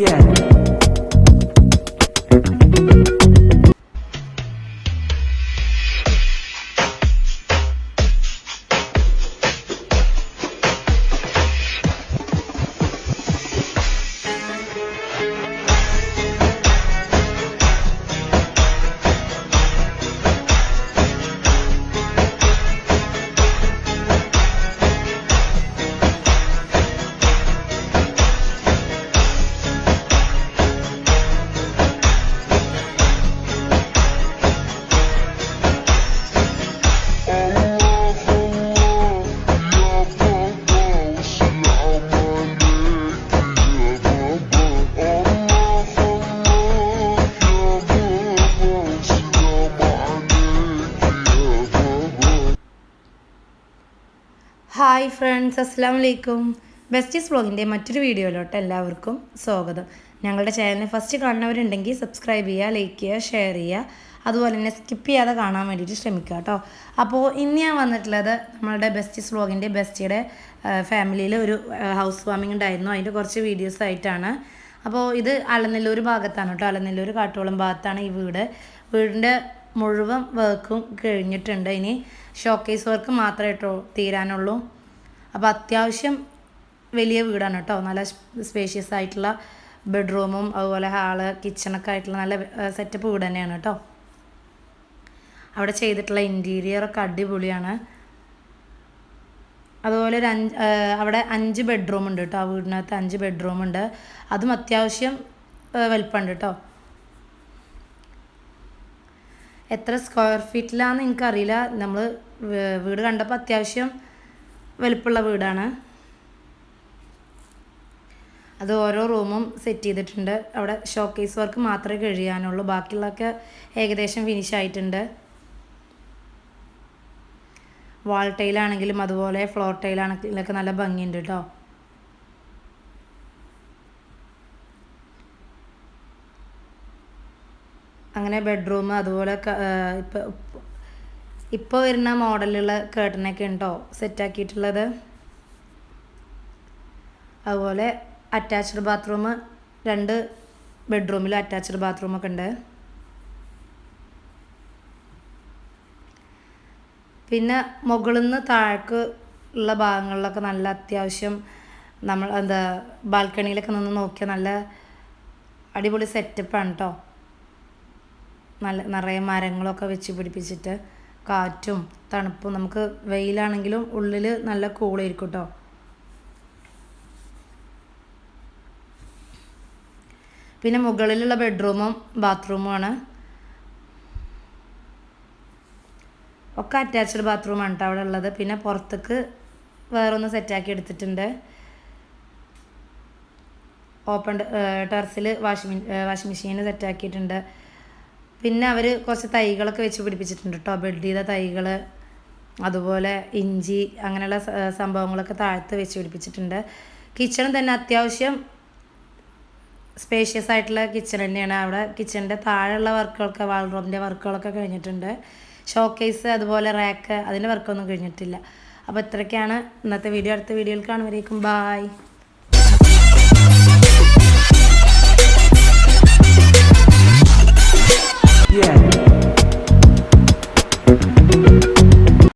Yeah. Hi friends അസ്സാം വലൈക്കും besties വ്ളോഗിന്റെ മറ്റൊരു വീഡിയോയിലോട്ട് എല്ലാവർക്കും സ്വാഗതം. ഞങ്ങളുടെ ചാനൽ ഫസ്റ്റ് കാണുന്നവരുണ്ടെങ്കിൽ സബ്സ്ക്രൈബ് ചെയ്യുക ലൈക്ക് ചെയ്യുക ഷെയർ ചെയ്യുക. അതുപോലെ തന്നെ സ്കിപ്പ് ചെയ്യാതെ കാണാൻ വേണ്ടിയിട്ട് ശ്രമിക്കുക കേട്ടോ. അപ്പോൾ ഇന്ന് ഞാൻ വന്നിട്ടുള്ളത് നമ്മളുടെ ബെസ്റ്റീസ് വ്ളോഗിന്റെ ബെസ്റ്റിയുടെ ഫാമിലിയിൽ ഒരു ഹൗസ് വാമിംഗ് ഉണ്ടായിരുന്നു. അതിന്റെ കുറച്ച് വീഡിയോസ് ആയിട്ടാണ്. അപ്പോൾ ഇത് അലനെല്ലൂർ ഭാഗത്താണ് കേട്ടോ. അലനെല്ലൂർ കാട്ടോളം ഭാഗത്താണ് ഈ വീട്. വീടിന്റെ മുഴുവൻ വർക്കും കഴിഞ്ഞിട്ടുണ്ട്. ഇനി ഷോക്കേസ് വർക്ക് മാത്രമേ കേട്ടോ തീരാനുള്ളൂ. അപ്പോൾ അത്യാവശ്യം വലിയ വീടാണ് കേട്ടോ. നല്ല സ്പേഷ്യസ് ആയിട്ടുള്ള ബെഡ്റൂമും അതുപോലെ ഹാൾ കിച്ചണൊക്കെ ആയിട്ടുള്ള നല്ല സെറ്റപ്പ് വീട് തന്നെയാണ് കേട്ടോ. അവിടെ ചെയ്തിട്ടുള്ള ഇന്റീരിയറൊക്കെ അടിപൊളിയാണ്. അതുപോലെ ഒരു അഞ്ച് അവിടെ അഞ്ച് ബെഡ്റൂം ഉണ്ട് കേട്ടോ. ആ വീടിനകത്ത് അഞ്ച് ബെഡ്റൂം ഉണ്ട്. അതും അത്യാവശ്യം വലുപ്പമുണ്ട് കേട്ടോ. എത്ര സ്ക്വയർ ഫീറ്റിലാണെന്ന് എനിക്കറിയില്ല. നമ്മൾ വീട് കണ്ടപ്പോൾ അത്യാവശ്യം വലുപ്പുള്ള വീടാണ്. അത് ഓരോ റൂമും സെറ്റ് ചെയ്തിട്ടുണ്ട്. അവിടെ ഷോക്കേസ് വർക്ക് മാത്രമേ കഴിയാനുള്ളൂ. ബാക്കിയുള്ളതൊക്കെ ഏകദേശം ഫിനിഷ് ആയിട്ടുണ്ട്. വാൾ ടൈലാണെങ്കിലും അതുപോലെ ഫ്ലോർ ടൈലാണെങ്കിലൊക്കെ നല്ല ഭംഗിയുണ്ട് കേട്ടോ അങ്ങനെ ബെഡ്റൂം അതുപോലെ ഇപ്പോൾ ഇപ്പോൾ വരുന്ന മോഡലുള്ള കേട്ടനൊക്കെ ഉണ്ടോ? സെറ്റാക്കിയിട്ടുള്ളത് അതുപോലെ അറ്റാച്ച്ഡ് ബാത്റൂം രണ്ട് ബെഡ്റൂമിൽ അറ്റാച്ച്ഡ് ബാത്റൂമൊക്കെ ഉണ്ട്. പിന്നെ മുകളിൽ നിന്ന് താഴേക്ക് ഉള്ള ഭാഗങ്ങളിലൊക്കെ നല്ല അത്യാവശ്യം നമ്മൾ എന്താ ബാൽക്കണിയിലൊക്കെ നിന്ന് നോക്കിയാൽ നല്ല അടിപൊളി സെറ്റപ്പാണ് കേട്ടോ നല്ല നിറയെ മരങ്ങളൊക്കെ വെച്ച് പിടിപ്പിച്ചിട്ട് കാറ്റും തണുപ്പും. നമുക്ക് വെയിലാണെങ്കിലും ഉള്ളിൽ നല്ല കൂളായിരിക്കും കേട്ടോ പിന്നെ മുകളിലുള്ള ബെഡ്റൂമും ബാത്റൂമുമാണ്. ഒക്കെ അറ്റാച്ച്ഡ് ബാത്റൂമാണ് കേട്ടോ അവിടെ ഉള്ളത്. പിന്നെ പുറത്തേക്ക് വേറൊന്ന് സെറ്റാക്കി എടുത്തിട്ടുണ്ട്. ഓപ്പൺ ടെറസിൽ വാഷിംഗ് വാഷിംഗ് മെഷീൻ സെറ്റാക്കിയിട്ടുണ്ട്. പിന്നെ അവർ കുറച്ച് തൈകളൊക്കെ വെച്ച് പിടിപ്പിച്ചിട്ടുണ്ട് കേട്ടോ ബെഡ് ചെയ്ത തൈകൾ അതുപോലെ ഇഞ്ചി അങ്ങനെയുള്ള സംഭവങ്ങളൊക്കെ താഴത്ത് വെച്ച് പിടിപ്പിച്ചിട്ടുണ്ട്. കിച്ചൺ തന്നെ അത്യാവശ്യം സ്പേഷ്യസ് ആയിട്ടുള്ള കിച്ചൺ തന്നെയാണ്. അവിടെ കിച്ചണിന്റെ താഴെയുള്ള വർക്കുകളൊക്കെ വാൾറൂമിന്റെ വർക്കുകളൊക്കെ കഴിഞ്ഞിട്ടുണ്ട്. ഷോക്കേസ് അതുപോലെ റാക്ക് അതിന്റെ വർക്കൊന്നും കഴിഞ്ഞിട്ടില്ല. അപ്പോൾ ഇത്രയൊക്കെയാണ് ഇന്നത്തെ വീഡിയോ അടുത്ത വീഡിയോയിൽ കാണുമ്പോഴേക്കും ബായ്